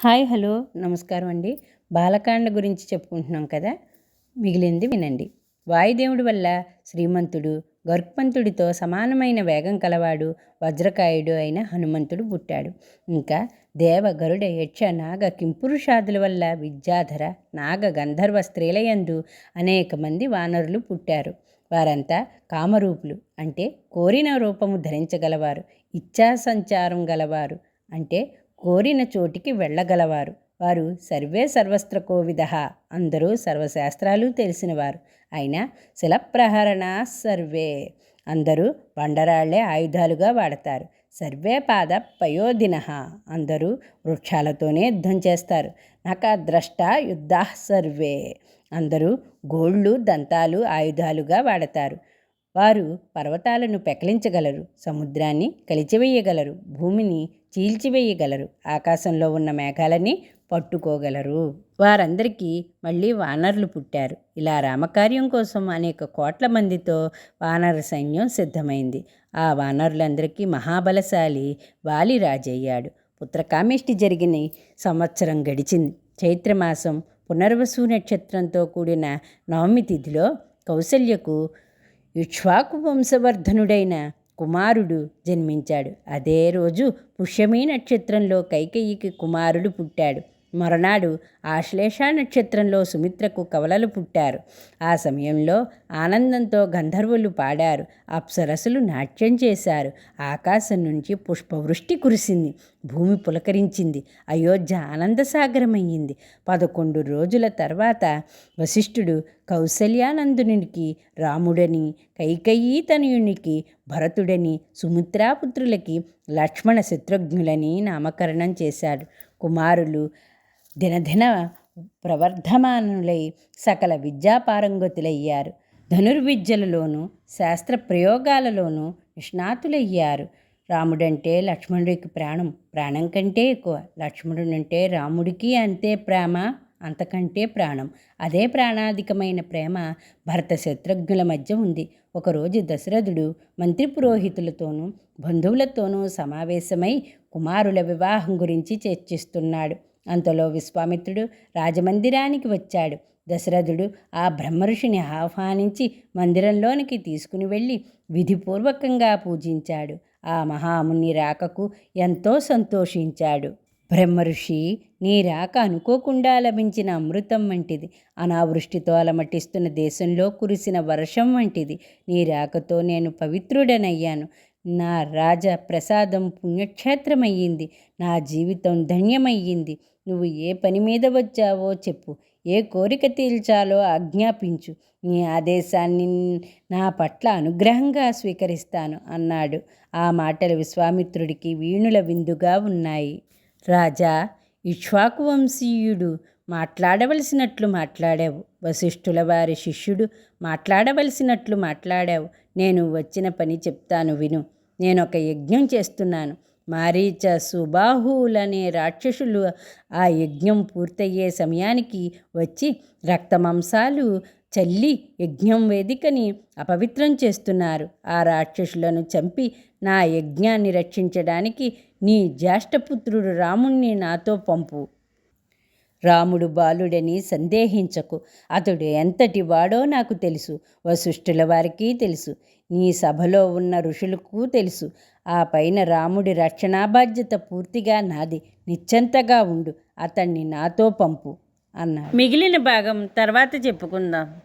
Hi hello నమస్కారం అండి. బాలకాండ గురించి చెప్పుకుంటున్నాం కదా? మిగిలింది వినండి. వాయుదేవుడి వల్ల శ్రీమంతుడు గర్భంతుడితో సమానమైన వేగం కలవాడు వజ్రకాయుడు అయిన హనుమంతుడు పుట్టాడు. ఇంకా దేవ గరుడ యక్ష నాగ కింపురుషాదుల వల్ల విద్యాధర నాగ గంధర్వ స్త్రీలయందు అనేక మంది వానరులు పుట్టారు. వారంతా కామరూపులు అంటే కోరిన రూపము ధరించగలవారు ఇచ్ఛాసంచారం గలవారు అంటే కోరిన చోటికి వెళ్ళగలవారు. వారు సర్వే సర్వస్త్ర కోవిద అందరూ సర్వశాస్త్రాలు తెలిసినవారు. అయినా శిలప్రహరణ సర్వే. అందరూ బండరాళ్ళే ఆయుధాలుగా వాడతారు. సర్వే పాద పయోధిన. అందరూ వృక్షాలతోనే యుద్ధం చేస్తారు. నక ద్రష్ట యుద్ధ సర్వే. అందరూ గోళ్ళు దంతాలు ఆయుధాలుగా వాడతారు. వారు పర్వతాలను పెకలించగలరు సముద్రాన్ని కలిచివేయగలరు భూమిని చీల్చివేయగలరు ఆకాశంలో ఉన్న మేఘాలని పట్టుకోగలరు. వారందరికీ మళ్ళీ వానరులు పుట్టారు. ఇలా రామకార్యం కోసం అనేక కోట్ల మందితో వానర సైన్యం సిద్ధమైంది. ఆ వానరులందరికీ మహాబలశాలి వాలి రాజయ్యాడు పుత్రకామేష్టి జరిగిన సంవత్సరం గడిచింది. చైత్రమాసం పునర్వసు నక్షత్రంతో కూడిన నవమి తిథిలో కౌసల్యకు ఇక్ష్వాకు వంశవర్ధనుడైన కుమారుడు జన్మించాడు. అదే రోజు పుష్యమీ నక్షత్రంలో కైకయ్యకి కుమారుడు పుట్టాడు. మరునాడు ఆశ్లేష నక్షత్రంలో సుమిత్రకు కవలలు పుట్టారు. ఆ సమయంలో ఆనందంతో గంధర్వులు పాడారు. అప్సరసులు నాట్యం చేశారు. ఆకాశం నుంచి పుష్పవృష్టి కురిసింది. భూమి పులకరించింది. అయోధ్య ఆనందసాగరమయ్యింది. పదకొండు రోజుల తర్వాత వశిష్ఠుడు కౌసల్యానందునికి రాముడని కైకయ్యి తనయునికి భరతుడని సుమిత్రాపుత్రులకి లక్ష్మణ శత్రుఘ్నులని నామకరణం చేశాడు. కుమారులు దినదిన ప్రవర్ధమానులై సకల విద్యాపారంగతులయ్యారు ధనుర్విద్యలలోనూ శాస్త్ర ప్రయోగాలలోనూ నిష్ణాతులయ్యారు. రాముడంటే లక్ష్మణుడికి ప్రాణం ప్రాణం కంటే ఎక్కువ. లక్ష్మణుడంటే రాముడికి అంతే ప్రేమ. అంతకంటే ప్రాణం. అదే ప్రాణాధికమైన ప్రేమ భరత శత్రుఘ్నుల మధ్య ఉంది. ఒకరోజు దశరథుడు మంత్రి పురోహితులతోనూ బంధువులతోనూ సమావేశమై కుమారుల వివాహం గురించి చర్చిస్తున్నాడు. అంతలో విశ్వామిత్రుడు రాజమందిరానికి వచ్చాడు. దశరథుడు ఆ బ్రహ్మఋషిని ఆహ్వానించి మందిరంలోనికి తీసుకుని వెళ్ళి విధిపూర్వకంగా పూజించాడు. ఆ మహాముని రాకకు ఎంతో సంతోషించాడు. బ్రహ్మఋషి నీ రాక అనుకోకుండా లభించిన అమృతం వంటిది. అనావృష్టితో అలమటిస్తున్న దేశంలో కురిసిన వర్షం వంటిది. నీ రాకతో నేను పవిత్రుడనయ్యాను. నా రాజ ప్రసాదం పుణ్యక్షేత్రమయ్యింది. నా జీవితం ధన్యమయ్యింది. నువ్వు ఏ పని మీద వచ్చావో చెప్పు. ఏ కోరిక తీల్చాలో ఆజ్ఞాపించు. నీ ఆదేశాన్ని నా పట్ల అనుగ్రహంగా స్వీకరిస్తాను అన్నాడు. ఆ మాటలు విశ్వామిత్రుడికి వీణుల విందుగా ఉన్నాయి. రాజా ఇక్ష్వాకు వంశీయుడు మాట్లాడవలసినట్లు మాట్లాడావు. వశిష్ఠుల వారి శిష్యుడు మాట్లాడవలసినట్లు మాట్లాడావు. నేను వచ్చిన పని చెప్తాను విను. నేను ఒక యజ్ఞం చేస్తున్నాను. మారీచ సుబాహులనే రాక్షసులు ఆ యజ్ఞం పూర్తయ్యే సమయానికి వచ్చి రక్తమాంసాలు చల్లి యజ్ఞం వేదికని అపవిత్రం చేస్తున్నారు. ఆ రాక్షసులను చంపి నా యజ్ఞాన్ని రక్షించడానికి నీ జ్యేష్ఠపుత్రుడు రాముణ్ణి నాతో పంపు. రాముడు బాలుడని సందేహించకు. అతడు ఎంతటి వాడో నాకు తెలుసు. వశిష్ఠుల వారికి తెలుసు. నీ సభలో ఉన్న ఋషులకు తెలుసు. ఆ పైన రాముడి రక్షణా బాధ్యత పూర్తిగా నాది. నిశ్చంతగా ఉండు. అతన్ని నాతో పంపు అన్నాడు. మిగిలిన భాగం తర్వాత చెప్పుకుందాం.